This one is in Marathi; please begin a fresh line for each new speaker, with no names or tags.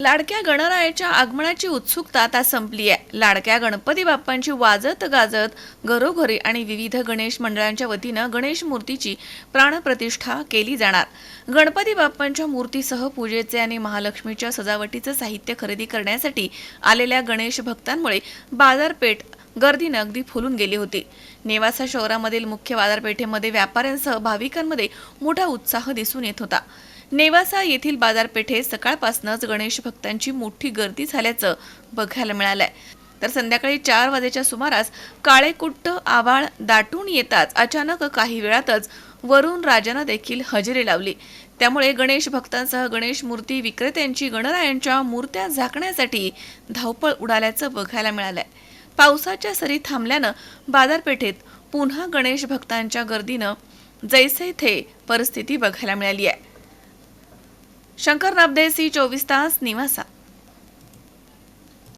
लाडक्या गणरायाच्या आगमनाची उत्सुकता आता संपली आहे. लाडक्या गणपती बाप्पांची वाजत गाजत घरोघरी आणि विविध गणेश मंडळांच्या वतीनं गणेश मूर्तीची प्राणप्रतिष्ठा केली जाणार. गणपती बाप्पांच्या मूर्तीसह पूजेचे आणि महालक्ष्मीच्या सजावटीचं साहित्य खरेदी करण्यासाठी आलेल्या गणेश भक्तांमुळे बाजारपेठ गर्दीनं अगदी फुलून गेली होती. नेवासा शहरामधील मुख्य बाजारपेठेमध्ये व्यापाऱ्यांसह भाविकांमध्ये मोठा उत्साह दिसून येत होता. नेवासा येथील बाजारपेठेत सकाळपासूनच गणेश भक्तांची मोठी गर्दी झाल्याचं बघायला मिळालंय. तर संध्याकाळी चार वाजेच्या सुमारास काळेकुट्ट आवाळ दाटून येताच अचानक काही वेळातच वरुण राजानं देखील हजेरी लावली. त्यामुळे गणेश भक्तांसह गणेश मूर्ती विक्रेत्यांची गणरायांच्या मूर्त्या झाकण्यासाठी धावपळ उडाल्याचं बघायला मिळालंय. पावसाच्या सरी थांबल्यानं बाजारपेठेत पुन्हा गणेश भक्तांच्या गर्दीनं जैसे थे परिस्थिती बघायला मिळाली आहे. शंकर नाबदे सी चोवीस तास निवासा